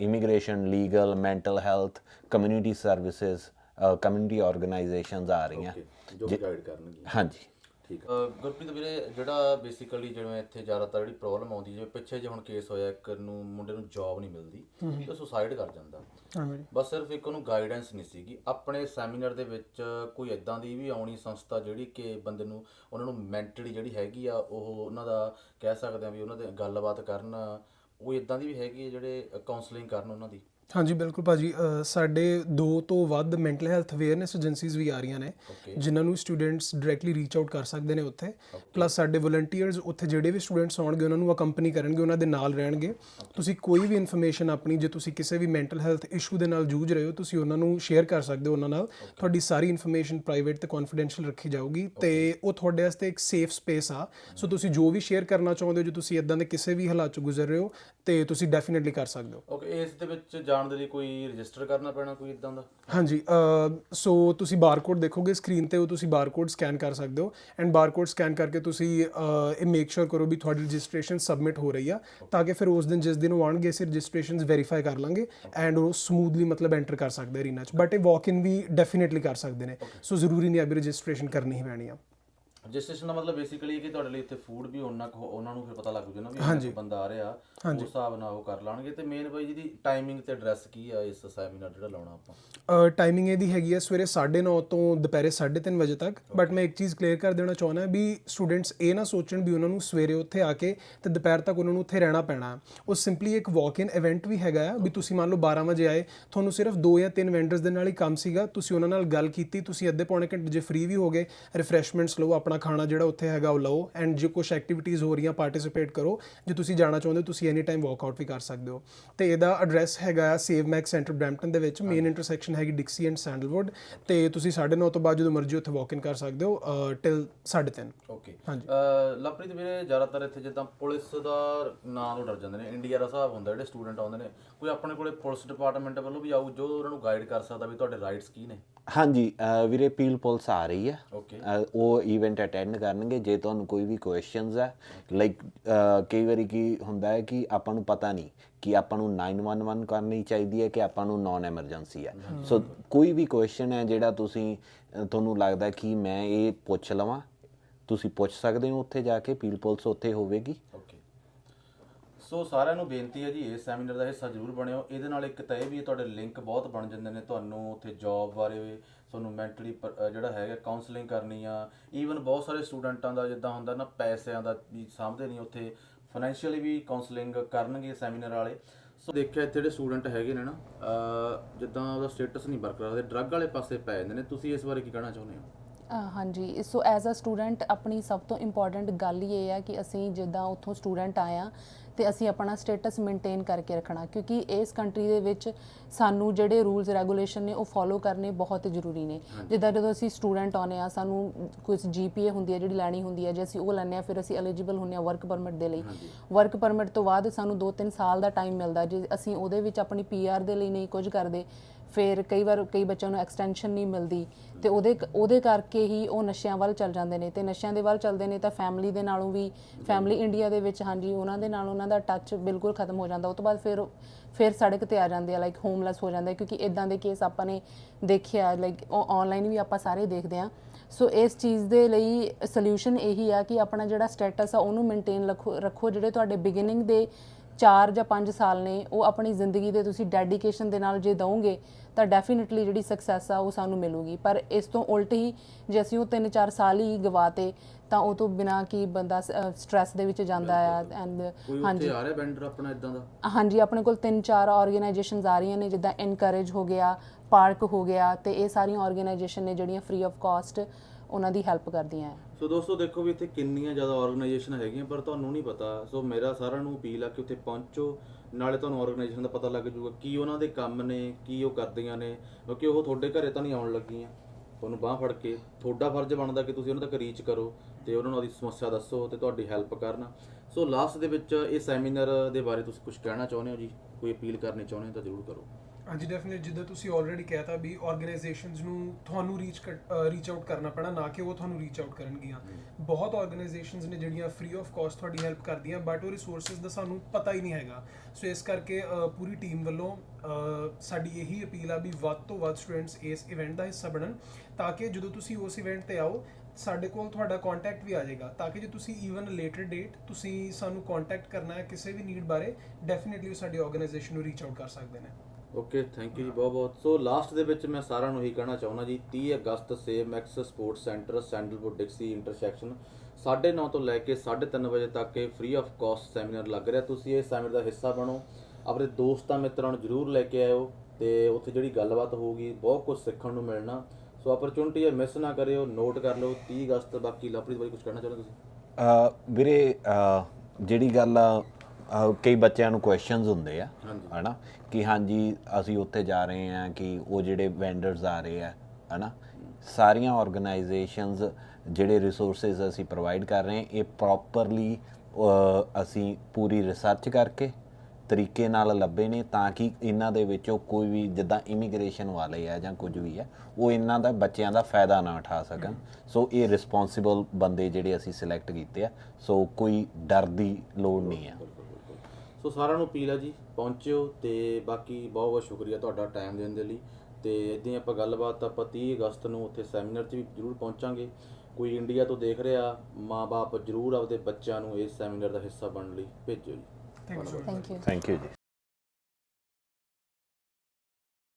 immigration legal mental health community services community organizations ਆ ਰਹੀਆਂ। ਜੋ ਗਾਈਡ ਕਰਨਗੇ ਹਾਂਜੀ। ਠੀਕ ਹੈ ਗੁਰਪ੍ਰੀਤ ਵੀਰੇ ਜਿਹੜਾ ਬੇਸਿਕਲੀ ਜਿਵੇਂ ਇੱਥੇ ਜ਼ਿਆਦਾਤਰ ਜਿਹੜੀ ਪ੍ਰੋਬਲਮ ਆਉਂਦੀ ਜਿਵੇਂ ਪਿੱਛੇ ਜੇ ਹੁਣ ਕੇਸ ਹੋਇਆ ਇੱਕ ਨੂੰ ਮੁੰਡੇ ਨੂੰ ਜੌਬ ਨਹੀਂ ਮਿਲਦੀ ਤੇ ਸੁਸਾਈਡ ਕਰ ਜਾਂਦਾ। ਬਸ ਸਿਰਫ ਇੱਕ ਉਹਨੂੰ ਗਾਈਡੈਂਸ ਨਹੀਂ ਸੀਗੀ। ਆਪਣੇ ਸੈਮੀਨਾਰ ਦੇ ਵਿੱਚ ਕੋਈ ਇਦਾਂ ਦੀ ਵੀ ਆਉਣੀ ਸੰਸਥਾ ਜਿਹੜੀ ਕਿ ਬੰਦੇ ਨੂੰ ਉਹਨਾਂ ਨੂੰ ਮੈਂਟਲੀ ਜਿਹੜੀ ਹੈਗੀ ਆ ਉਹ ਉਹਨਾਂ ਦਾ ਕਹਿ ਸਕਦੇ ਆ ਵੀ ਉਹਨਾਂ ਦੇ ਗੱਲਬਾਤ ਕਰਨ ਉਹ ਇਦਾਂ ਦੀ ਵੀ ਹੈਗੀ ਜਿਹੜੇ ਕਾਉਂਸਲਿੰਗ ਕਰਨ ਉਹਨਾਂ ਦੀ? ਹਾਂਜੀ ਬਿਲਕੁਲ ਭਾਜੀ। ਅ, ਸਾਡੇ ਦੋ ਤੋਂ ਵੱਧ ਮੈਂਟਲ ਹੈਲਥ ਅਵੇਅਰਨੈਸ ਏਜੰਸੀਜ਼ ਵੀ ਆ ਰਹੀਆਂ ਨੇ ਜਿਨ੍ਹਾਂ ਨੂੰ ਸਟੂਡੈਂਟਸ ਡਾਇਰੈਕਟਲੀ ਰੀਚ ਆਊਟ ਕਰ ਸਕਦੇ ਨੇ ਉੱਥੇ। ਪਲੱਸ ਸਾਡੇ ਵਲੰਟੀਅਰਸ ਉੱਥੇ ਜਿਹੜੇ ਵੀ ਸਟੂਡੈਂਟਸ ਆਉਣਗੇ ਉਹਨਾਂ ਨੂੰ ਅਕੰਪਨੀ ਕਰਨਗੇ ਉਹਨਾਂ ਦੇ ਨਾਲ ਰਹਿਣਗੇ। ਤੁਸੀਂ ਕੋਈ ਵੀ ਇਨਫੋਰਮੇਸ਼ਨ ਆਪਣੀ ਜੇ ਤੁਸੀਂ ਕਿਸੇ ਵੀ ਮੈਂਟਲ ਹੈਲਥ ਇਸ਼ੂ ਦੇ ਨਾਲ ਜੂਝ ਰਹੇ ਹੋ ਤੁਸੀਂ ਉਹਨਾਂ ਨੂੰ ਸ਼ੇਅਰ ਕਰ ਸਕਦੇ ਹੋ ਉਹਨਾਂ ਨਾਲ। ਤੁਹਾਡੀ ਸਾਰੀ ਇਨਫੋਰਮੇਸ਼ਨ ਪ੍ਰਾਈਵੇਟ ਤੇ ਕੌਨਫੀਡੈਂਸ਼ੀਅਲ ਰੱਖੀ ਜਾਊਗੀ ਤੇ ਉਹ ਤੁਹਾਡੇ ਵਾਸਤੇ ਇੱਕ ਸੇਫ ਸਪੇਸ ਆ। ਸੋ ਤੁਸੀਂ ਜੋ ਵੀ ਸ਼ੇਅਰ ਕਰਨਾ ਚਾਹੁੰਦੇ ਹੋ ਜੇ ਤੁਸੀਂ ਇਦਾਂ ਦੇ ਕਿਸੇ ਵੀ ਹਾਲਾਤ ਚੋਂ ਗੁਜ਼ਰ ਰਹੇ ਹੋ ਤੇ ਤੁਸੀਂ ਡੈਫੀਨਿਟਲੀ ਕਰ ਸਕਦੇ ਹੋ। ਓਕੇ ਇਸ ਦੇ ਵਿੱਚ ਜਾਣ ਦੇ ਲਈ ਕੋਈ ਰਜਿਸਟਰ ਕਰਨਾ ਪੈਣਾ ਕੋਈ ਇਦਾਂ ਦਾ? ਹਾਂਜੀ ਅ, ਸੋ ਤੁਸੀਂ ਬਾਰਕੋਡ ਦੇਖੋਗੇ ਸਕਰੀਨ ਤੇ ਉਹ ਤੁਸੀਂ ਬਾਰਕੋਡ ਸਕੈਨ ਕਰ ਸਕਦੇ ਹੋ ਐਂਡ ਬਾਰਕੋਡ ਸਕੈਨ ਕਰਕੇ ਤੁਸੀਂ ਇਹ ਮੇਕ ਸ਼ੋਰ ਕਰੋ ਵੀ ਤੁਹਾਡੀ ਰਜਿਸਟ੍ਰੇਸ਼ਨ ਸਬਮਿਟ ਹੋ ਰਹੀ ਆ ਤਾਂ ਕਿ ਫਿਰ ਉਸ ਦਿਨ ਜਿਸ ਦਿਨ ਉਹ ਆਉਣਗੇ ਅਸੀਂ ਰਜਿਸਟ੍ਰੇਸ਼ਨਸ ਵੈਰੀਫਾਈ ਕਰ ਲਾਂਗੇ ਐਂਡ ਉਹ ਸਮੂਥਲੀ ਮਤਲਬ ਐਂਟਰ ਕਰ ਸਕਦੇ ਰੀਨਾ ਚ। ਬਟ ਇਹ ਵਾਕ ਇਨ ਵੀ ਡੈਫੀਨਿਟਲੀ ਕਰ ਸਕਦੇ ਨੇ। ਸੋ ਜ਼ਰੂਰੀ ਨਹੀਂ ਆ ਵੀ ਰਜਿਸਟ੍ਰੇਸ਼ਨ ਕਰਨੀ ਹੀ ਪੈਣੀ ਆ। ਰਜਿਸਟ੍ਰੇਸ਼ਨ ਦਾ ਮਤਲਬ ਬੇਸਿਕਲੀ ਕਿ ਤੁਹਾਡੇ ਲਈ ਇੱਥੇ ਫੂਡ ਵੀ ਉਹਨਾਂ ਕੋ ਉਹਨਾਂ ਨੂੰ ਫਿਰ ਪਤਾ ਲੱਗ ਜੂ ਨਾ ਵੀ ਇੰਨਾ ਕੁ ਬੰਦਾ ਆ ਰਿਹਾ ਉਸ ਹਿਸਾਬ ਨਾਲ ਉਹ ਕਰ ਲਾਣਗੇ ਤੇ ਮੇਨ ਬਾਈ ਜੀ ਦੀ ਟਾਈਮਿੰਗ ਤੇ ਐਡਰੈਸ ਕੀ ਆ ਇਸ ਸੈਮੀਨਾਰ ਜਿਹੜਾ ਲਾਉਣਾ ਆਪਾਂ? ਟਾਈਮਿੰਗ ਇਹਦੀ ਹੈਗੀ ਹੈ ਸਵੇਰੇ 9:30 ਤੋਂ ਦੁਪਹਿਰੇ 3:30 ਵਜੇ ਤੱਕ। ਬਟ ਮੈਂ ਇੱਕ ਚੀਜ਼ ਕਲੀਅਰ ਕਰ ਦੇਣਾ ਚਾਹੁੰਦਾ ਵੀ ਸਟੂਡੈਂਟਸ ਇਹ ਨਾ ਸੋਚਣ ਵੀ ਉਹਨਾਂ ਨੂੰ ਸਵੇਰੇ ਉੱਥੇ ਆ ਕੇ ਤੇ ਦੁਪਹਿਰ ਤੱਕ ਉਹਨਾਂ ਨੂੰ ਉੱਥੇ ਰਹਿਣਾ ਪੈਣਾ। ਉਹ ਸਿੰਪਲੀ ਇੱਕ ਵਾਕ ਇਨ ਇਵੈਂਟ ਵੀ ਹੈਗਾ ਆ ਵੀ ਤੁਸੀਂ ਮੰਨ ਲਓ 12 ਵਜੇ ਆਏ ਤੁਹਾਨੂੰ ਸਿਰਫ 2 ਜਾਂ 3 ਵੈਂਡਰਸ ਦੇ ਨਾਲ ਹੀ ਕੰਮ ਸੀਗਾ ਤੁਸੀਂ ਉਹਨਾਂ ਨਾਲ ਗੱਲ ਕੀਤੀ ਤੁਸੀਂ ਅੱਧੇ ਪੌਣੇ ਘੰਟੇ ਜੇ ਫ੍ਰੀ ਵੀ ਹੋ ਗਏ ਰਿਫਰੈਸ਼ਮੈਂਟਸ ਲਓ ਆਪਣਾ ਖਾਣਾ ਜਿਹੜਾ ਉੱਥੇ ਹੈਗਾ ਉਹ ਲਓ ਐਂਡ ਜੇ ਕੁਝ ਐਕਟੀਵਿਟੀਜ਼ ਹੋ ਰਹੀਆਂ ਪਾਰਟਿਸਿਪੇਟ ਕਰੋ। ਜੇ ਤੁਸੀਂ ਜਾਣਾ ਚਾਹੁੰਦੇ ਹੋ ਤੁਸੀਂ ਐਨੀ ਟਾਈਮ ਵਾਕਆਊਟ ਵੀ ਕਰ ਸਕਦੇ ਹੋ। ਤੇ ਇਹਦਾ ਐਡਰੈਸ ਹੈਗਾ ਸੇਵ ਮੈਕਸ ਸੈਂਟਰ ਬ੍ਰੈਂਪਟਨ ਦੇ ਵਿੱਚ। ਮੇਨ ਇੰਟਰਸੈਕਸ਼ਨ ਹੈਗੀ ਡਿਕਸੀ ਐਂਡ ਸੈਂਡਲਵੁੱਡ ਤੇ ਤੁਸੀਂ 9:30 ਤੋਂ ਬਾਅਦ ਜਦੋਂ ਮਰਜ਼ੀ ਉੱਥੇ ਵਾਕ ਇਨ ਕਰ ਸਕਦੇ ਹੋ ਟਿਲ 3:30 ਓਕੇ ਅ ਲਵਪ੍ਰੀਤ ਵੀਰੇ ਜ਼ਿਆਦਾਤਰ ਇੱਥੇ ਜਿੱਦਾਂ ਪੁਲਿਸ ਦਾ ਨਾਂ ਤੋਂ ਡਰ ਜਾਂਦੇ ਨੇ। ਇੰਡੀਆ ਦਾ ਹਿਸਾਬ ਹੁੰਦਾ ਜਿਹੜੇ ਸਟੂਡੈਂਟ ਆਉਂਦੇ ਨੇ। ਕੋਈ ਆਪਣੇ ਕੋਲੇ ਪੁਲਿਸ ਡਿਪਾਰਟਮੈਂਟ ਵੱਲੋਂ ਵੀ ਆਊ ਜੋ ਉਹਨਾਂ ਨੂੰ ਗਾਈਡ ਕਰ ਸਕਦਾ ਵੀ ਤੁਹਾਡੇ ਰਾਈਟਸ ਕੀ ਨੇ। ਹਾਂਜੀ ਅ, ਵੀਰੇ ਪੀਲ ਪੁਲਿਸ ਆ ਰਹੀ ਹੈ। ਅ, ਉਹ ਇਵੈਂਟ ਅਟੈਂਡ ਕਰਨਗੇ ਜੇ ਤੁਹਾਨੂੰ ਕੋਈ ਵੀ ਕੁਐਸਚਨਸ ਹੈ ਲਾਈਕ ਕਈ ਵਾਰੀ ਕੀ ਹੁੰਦਾ ਹੈ ਕਿ ਆਪਾਂ ਨੂੰ ਪਤਾ ਨਹੀਂ ਕਿ ਆਪਾਂ ਨੂੰ 911 ਕਰਨੀ ਚਾਹੀਦੀ ਹੈ ਕਿ ਆਪਾਂ ਨੂੰ ਨਾਨ ਐਮਰਜੈਂਸੀ ਹੈ ਸੋ ਕੋਈ ਵੀ ਕੁਐਸਚਨ ਹੈ ਜਿਹੜਾ ਤੁਸੀਂ ਅ, ਤੁਹਾਨੂੰ ਲੱਗਦਾ ਕਿ ਮੈਂ ਇਹ ਪੁੱਛ ਲਵਾਂ ਤੁਸੀਂ ਪੁੱਛ ਸਕਦੇ ਹੋ ਉੱਥੇ ਜਾ ਕੇ ਪੀਲ ਪੁਲਿਸ ਉੱਥੇ ਹੋਵੇਗੀ? ਸੋ ਸਾਰਿਆਂ ਨੂੰ ਬੇਨਤੀ ਹੈ ਜੀ, ਇਸ ਸੈਮੀਨਾਰ ਦਾ ਹਿੱਸਾ ਜ਼ਰੂਰ ਬਣਿਓ। ਇਹਦੇ ਨਾਲ ਇੱਕ ਤਾਂ ਇਹ ਵੀ ਤੁਹਾਡੇ ਲਿੰਕ ਬਹੁਤ ਬਣ ਜਾਂਦੇ ਨੇ ਤੁਹਾਨੂੰ ਉੱਥੇ ਜੌਬ ਬਾਰੇ ਤੁਹਾਨੂੰ ਮੈਂਟਲੀ ਜਿਹੜਾ ਹੈਗਾ ਕਾਉਂਸਲਿੰਗ ਕਰਨੀ ਆ। ਈਵਨ ਬਹੁਤ ਸਾਰੇ ਸਟੂਡੈਂਟਾਂ ਦਾ ਜਿੱਦਾਂ ਹੁੰਦਾ ਨਾ, ਪੈਸਿਆਂ ਦਾ ਵੀ ਸਾਂਭਦੇ ਨਹੀਂ ਉੱਥੇ। ਫਾਈਨੈਂਸ਼ੀਅਲੀ ਵੀ ਕਾਉਂਸਲਿੰਗ ਕਰਨਗੇ ਸੈਮੀਨਾਰ ਵਾਲੇ। ਸੋ ਦੇਖਿਆ ਇੱਥੇ ਜਿਹੜੇ ਸਟੂਡੈਂਟ ਹੈਗੇ ਨੇ ਨਾ ਜਿੱਦਾਂ ਉਹਦਾ ਸਟੇਟਸ ਨਹੀਂ ਬਰਕਰਾਰ ਤੇ ਡਰੱਗ ਵਾਲੇ ਪਾਸੇ ਪੈ ਜਾਂਦੇ ਨੇ। ਤੁਸੀਂ ਇਸ ਬਾਰੇ ਕੀ ਕਹਿਣਾ ਚਾਹੁੰਦੇ ਹੋ? ਅ, ਹਾਂਜੀ ਸੋ ਐਜ਼ ਅ ਸਟੂਡੈਂਟ ਆਪਣੀ ਸਭ ਤੋਂ ਇੰਪੋਰਟੈਂਟ ਗੱਲ ਹੀ ਇਹ ਹੈ ਕਿ ਅਸੀਂ ਜਿੱਦਾਂ ਉੱਥੋਂ ਸਟੂਡੈਂਟ ਆਇਆ ਤੇ ਅਸੀਂ ਆਪਣਾ ਸਟੇਟਸ ਮੇਨਟੇਨ ਕਰਕੇ ਰੱਖਣਾ ਕਿਉਂਕਿ ਇਸ ਕੰਟਰੀ ਦੇ ਵਿੱਚ ਸਾਨੂੰ ਜਿਹੜੇ ਰੂਲਸ ਰੈਗੂਲੇਸ਼ਨ ਨੇ ਉਹ ਫੋਲੋ ਕਰਨੇ ਬਹੁਤ ਜ਼ਰੂਰੀ ਨੇ। ਜਿੱਦਾਂ ਜਦੋਂ ਅਸੀਂ ਸਟੂਡੈਂਟ ਆਉਂਦੇ ਆ ਸਾਨੂੰ ਕੁਝ ਜੀਪੀਏ ਹੁੰਦੀ ਹੈ ਜਿਹੜੀ ਲੈਣੀ ਹੁੰਦੀ ਹੈ ਜੇ ਅਸੀਂ ਉਹ ਲੈਂਦੇ ਆ ਫਿਰ ਅਸੀਂ ਐਲੀਜੀਬਲ ਹੁੰਦੇ ਆ ਵਰਕ ਪਰਮਿਟ ਦੇ ਲਈ। ਵਰਕ ਪਰਮਿਟ ਤੋਂ ਬਾਅਦ ਸਾਨੂੰ 2-3 ਸਾਲ ਦਾ ਟਾਈਮ ਮਿਲਦਾ ਜੇ ਅਸੀਂ ਉਹਦੇ ਵਿੱਚ ਆਪਣੀ ਪੀਆਰ ਦੇ ਲਈ ਨਹੀਂ ਕੁਝ ਕਰਦੇ ਫਿਰ ਕਈ ਵਾਰ ਕਈ ਬੱਚਿਆਂ ਨੂੰ ਐਕਸਟੈਂਸ਼ਨ ਨਹੀਂ ਮਿਲਦੀ ਤੇ ਉਹਦੇ ਉਹਦੇ ਕਰਕੇ ਹੀ ਉਹ ਨਸ਼ਿਆਂ ਵੱਲ ਚੱਲ ਜਾਂਦੇ ਨੇ ਤੇ ਨਸ਼ਿਆਂ ਦੇ ਵੱਲ ਚੱਲਦੇ ਨੇ ਤਾਂ ਫੈਮਿਲੀ ਦੇ ਨਾਲੋਂ ਵੀ ਫੈਮਿਲੀ ਇੰਡੀਆ ਦੇ ਵਿੱਚ ਹਾਂਜੀ ਉਹਨਾਂ ਦੇ ਨਾਲ ਉਹਨਾਂ ਦਾ ਟੱਚ ਬਿਲਕੁਲ ਖਤਮ ਹੋ ਜਾਂਦਾ ਉਸ ਤੋਂ ਬਾਅਦ ਫਿਰ ਫਿਰ ਸੜਕ ਤੇ ਆ ਜਾਂਦੇ ਆ ਲਾਈਕ ਹੋਮਲੈਸ ਹੋ ਜਾਂਦਾ ਕਿਉਂਕਿ ਇਦਾਂ ਦੇ ਕੇਸ ਆਪਾਂ ਨੇ ਦੇਖਿਆ ਲਾਈਕ ਆਨਲਾਈਨ ਵੀ ਆਪਾਂ ਸਾਰੇ ਦੇਖਦੇ ਆ ਸੋ ਇਸ ਚੀਜ਼ ਦੇ ਲਈ ਸੋਲੂਸ਼ਨ ਇਹੀ ਆ ਕਿ ਆਪਣਾ ਜਿਹੜਾ ਸਟੇਟਸ ਆ ਉਹਨੂੰ ਮੇਨਟੇਨ ਰੱਖੋ ਰੱਖੋ ਜਿਹੜੇ ਤੁਹਾਡੇ ਬਿਗਿਨਿੰਗ ਦੇ 4 ਜਾਂ 5 ਸਾਲ ਨੇ ਉਹ ਆਪਣੀ ਜ਼ਿੰਦਗੀ ਦੇ ਤੁਸੀਂ ਡੈਡੀਕੇਸ਼ਨ ਦੇ ਨਾਲ ਜੇ ਦਵੋਗੇ ਤਾਂ ਡੈਫੀਨਿਟਲੀ ਜਿਹੜੀ ਸਕਸੈਸ ਆ ਉਹ ਸਾਨੂੰ ਮਿਲੂਗੀ। ਪਰ ਇਸ ਤੋਂ ਉਲਟ ਹੀ ਜੇ ਅਸੀਂ ਉਹ 3-4 ਸਾਲ ਹੀ ਗਵਾਤੇ ਤਾਂ ਉਹ ਤੋਂ ਬਿਨਾ ਕੀ ਬੰਦਾ ਸਟ੍ਰੈਸ ਦੇ ਵਿੱਚ ਜਾਂਦਾ ਆ ਐਂਡ ਹਾਂਜੀ। ਆ ਰਿਹਾ ਵੈਂਡਰ ਆਪਣਾ ਇਦਾਂ ਦਾ? ਹਾਂਜੀ ਆਪਣੇ ਕੋਲ ਤਿੰਨ ਚਾਰ ਆਰਗੇਨਾਈਜੇਸ਼ਨਸ ਆ ਰਹੀਆਂ ਨੇ ਜਿੱਦਾਂ ਐਨਕਰੇਜ ਹੋ ਗਿਆ ਪਾਰਕ ਹੋ ਗਿਆ ਤੇ ਇਹ ਸਾਰੀਆਂ ਆਰਗੇਨਾਈਜੇਸ਼ਨ ਨੇ ਜਿਹੜੀਆਂ ਫ੍ਰੀ ਆਫ ਕਾਸਟ ਉਹਨਾਂ ਦੀ ਹੈਲਪ ਕਰਦੀਆਂ ਹੈ ਸੋ ਦੋਸਤੋ, ਦੇਖੋ ਵੀ ਇੱਥੇ ਕਿੰਨੀਆਂ ਜ਼ਿਆਦਾ ਆਰਗੇਨਾਈਜੇਸ਼ਨ ਹੈਗੀਆਂ, ਪਰ ਤੁਹਾਨੂੰ ਨਹੀਂ ਪਤਾ। ਸੋ ਮੇਰਾ ਸਾਰਿਆਂ ਨੂੰ ਅਪੀਲ ਆ ਕਿ ਉੱਥੇ ਪਹੁੰਚੋ, ਨਾਲੇ ਤੁਹਾਨੂੰ ਆਰਗੇਨਾਈਜੇਸ਼ਨ ਦਾ ਪਤਾ ਲੱਗ ਜਾਊਗਾ ਕੀ ਉਹਨਾਂ ਦੇ ਕੰਮ ਨੇ, ਕੀ ਉਹ ਕਰਦੀਆਂ ਨੇ, ਕਿਉਂਕਿ ਉਹ ਤੁਹਾਡੇ ਘਰੇ ਤਾਂ ਨਹੀਂ ਆਉਣ ਲੱਗੀਆਂ। ਤੁਹਾਨੂੰ ਬਾਹ ਫੜ ਕੇ, ਤੁਹਾਡਾ ਫਰਜ਼ ਬਣਦਾ ਕਿ ਤੁਸੀਂ ਉਹਨਾਂ ਤੱਕ ਰੀਚ ਕਰੋ ਤੇ ਉਹਨਾਂ ਨੂੰ ਉਹਦੀ ਸਮੱਸਿਆ ਦੱਸੋ ਤੇ ਤੁਹਾਡੀ ਹੈਲਪ ਕਰਨ। ਸੋ ਲਾਸਟ ਦੇ ਵਿੱਚ ਇਹ ਸੈਮੀਨਾਰ ਦੇ ਬਾਰੇ ਤੁਸੀਂ ਕੁਝ ਕਹਿਣਾ ਚਾਹੁੰਦੇ ਹੋ ਜੀ? ਕੋਈ ਅਪੀਲ ਕਰਨੀ ਚਾਹੁੰਦੇ ਹੋ ਤਾਂ ਜ਼ਰੂਰ ਕਰੋ। ਹਾਂਜੀ ਡੈਫੀਨਿਟ ਜਿੱਦਾਂ ਤੁਸੀਂ ਆਲਰੇਡੀ ਕਹਿਤਾ ਵੀ ਆਰਗੇਨਾਈਜੇਸ਼ਨਸ ਨੂੰ ਤੁਹਾਨੂੰ ਰੀਚ ਰੀਚ ਆਊਟ ਕਰਨਾ ਪੈਣਾ ਨਾ ਕਿ ਉਹ ਤੁਹਾਨੂੰ ਰੀਚ ਆਊਟ ਕਰਨਗੀਆਂ। ਬਹੁਤ ਆਰਗੇਨਾਈਜੇਸ਼ਨਸ ਨੇ ਜਿਹੜੀਆਂ ਫ੍ਰੀ ਆਫ ਕਾਸਟ ਤੁਹਾਡੀ ਹੈਲਪ ਕਰਦੀਆਂ ਬਟ ਉਹ ਰਿਸੋਰਸਸ ਦਾ ਸਾਨੂੰ ਪਤਾ ਹੀ ਨਹੀਂ ਹੈਗਾ। ਸੋ ਇਸ ਕਰਕੇ ਪੂਰੀ ਟੀਮ ਵੱਲੋਂ ਸਾਡੀ ਇਹੀ ਅਪੀਲ ਆ ਵੀ ਵੱਧ ਤੋਂ ਵੱਧ ਸਟੂਡੈਂਟਸ ਇਸ ਇਵੈਂਟ ਦਾ ਹਿੱਸਾ ਬਣਨ ਤਾਂ ਕਿ ਜਦੋਂ ਤੁਸੀਂ ਉਸ ਇਵੈਂਟ ਤੇ ਆਓ ਸਾਡੇ ਕੋਲ ਤੁਹਾਡਾ ਕੰਟੈਕਟ ਵੀ ਆ ਜਾਏਗਾ। ਤਾਂ ਕਿ ਜੇ ਤੁਸੀਂ ਈਵਨ ਲੇਟਰ ਡੇਟ ਤੁਸੀਂ ਸਾਨੂੰ ਕੰਟੈਕਟ ਕਰਨਾ ਹੈ ਕਿਸੇ ਵੀ ਨੀਡ ਬਾਰੇ ਡੈਫੀਨਿਟਲੀ ਸਾਡੀ ਆਰਗੇਨਾਈਜੇਸ਼ਨ ਨੂੰ ਰੀਚ ਆਊਟ ਕਰ ਸਕਦੇ ਨੇ। ਓਕੇ ਥੈਂਕ ਯੂ ਜੀ ਬਹੁਤ ਬਹੁਤ। ਸੋ ਲਾਸਟ ਦੇ ਵਿੱਚ ਮੈਂ ਸਾਰਿਆਂ ਨੂੰ ਇਹੀ ਕਹਿਣਾ ਚਾਹੁੰਦਾ ਜੀ 30 ਅਗਸਤ Save Max Sports Centre Sandalwood Dixie intersection 9:30 ਤੋਂ ਲੈ ਕੇ 3:30 ਵਜੇ ਤੱਕ ਇਹ ਫ੍ਰੀ ਆਫ ਕਾਸਟ ਸੈਮੀਨਾਰ ਲੱਗ ਰਿਹਾ। ਤੁਸੀਂ ਇਹ ਸੈਮੀਨਾਰ ਦਾ ਹਿੱਸਾ ਬਣੋ, ਆਪਣੇ ਦੋਸਤਾਂ ਮਿੱਤਰਾਂ ਨੂੰ ਜਰੂਰ ਲੈ ਕੇ ਆਇਓ ਤੇ ਉੱਥੇ ਜਿਹੜੀ ਗੱਲਬਾਤ ਹੋਊਗੀ, ਬਹੁਤ ਕੁਝ ਸਿੱਖਣ ਨੂੰ ਮਿਲਣਾ। ਸੋ ਓਪਰਚੁਨਿਟੀ ਹੈ ਮਿਸ ਨਾ ਕਰਿਓ ਨੋਟ ਕਰ ਲਓ 30 ਅਗਸਤ ਬਾਕੀ ਲਵਪ੍ਰੀਤ ਬਾਰੇ ਕੁਝ ਕਹਿਣਾ ਚਾਹੁੰਦੇ ਤੁਸੀਂ? ਵੀਰੇ ਜਿਹੜੀ ਗੱਲ ਆ ਕਈ ਬੱਚਿਆਂ ਨੂੰ ਕੁਐਸਚਨਸ ਹੁੰਦੇ ਆ ਹਨਾ? ਕਿ ਹਾਂਜੀ ਅਸੀਂ ਉੱਥੇ ਜਾ ਰਹੇ ਹਾਂ ਕਿ ਉਹ ਜਿਹੜੇ ਵੈਂਡਰਸ ਆ ਰਹੇ ਆ ਹਨਾ? ਸਾਰੀਆਂ ਆਰਗੇਨਾਈਜੇਸ਼ਨਸ ਜਿਹੜੇ ਰਿਸੋਰਸਸ ਅਸੀਂ ਪ੍ਰੋਵਾਈਡ ਕਰ ਰਹੇ ਹਾਂ ਇਹ ਪ੍ਰੋਪਰਲੀ ਅਸੀਂ ਪੂਰੀ ਰਿਸਰਚ ਕਰਕੇ ਤਰੀਕੇ ਨਾਲ ਲੱਭੇ ਨੇ ਤਾਂ ਕਿ ਇਹਨਾਂ ਦੇ ਵਿੱਚੋਂ ਕੋਈ ਵੀ ਜਿੱਦਾਂ ਇਮੀਗ੍ਰੇਸ਼ਨ ਵਾਲੇ ਆ ਜਾਂ ਕੁਝ ਵੀ ਆ ਉਹ ਇਹਨਾਂ ਦਾ ਬੱਚਿਆਂ ਦਾ ਫਾਇਦਾ ਨਾ ਉਠਾ ਸਕਣ। ਸੋ ਇਹ ਰਿਸਪੌਂਸਿਬਲ ਬੰਦੇ ਜਿਹੜੇ ਅਸੀਂ ਸਿਲੈਕਟ ਕੀਤੇ ਆ ਸੋ ਕੋਈ ਡਰ ਦੀ ਲੋੜ ਨਹੀਂ ਆ। ਸੋ ਸਾਰਿਆਂ ਨੂੰ ਅਪੀਲ ਹੈ ਜੀ ਪਹੁੰਚਿਓ ਤੇ ਬਾਕੀ ਬਹੁਤ ਬਹੁਤ ਸ਼ੁਕਰੀਆ ਤੁਹਾਡਾ ਟਾਈਮ ਦੇਣ ਦੇ ਲਈ। ਤੇ ਇਦਾਂ ਹੀ ਆਪਾਂ ਗੱਲਬਾਤ ਆਪਾਂ 30 ਅਗਸਤ ਨੂੰ ਉੱਥੇ ਸੈਮੀਨਾਰ 'ਚ ਵੀ ਜ਼ਰੂਰ ਪਹੁੰਚਾਂਗੇ। ਕੋਈ ਇੰਡੀਆ ਤੋਂ ਦੇਖ ਰਿਹਾ ਮਾਪੇ ਜ਼ਰੂਰ ਆਪਦੇ ਬੱਚਿਆਂ ਨੂੰ ਇਸ ਸੈਮੀਨਾਰ ਦਾ ਹਿੱਸਾ ਬਣਨ ਲਈ ਭੇਜੋ ਜੀ। Thank you thank you thank you ਜੀ।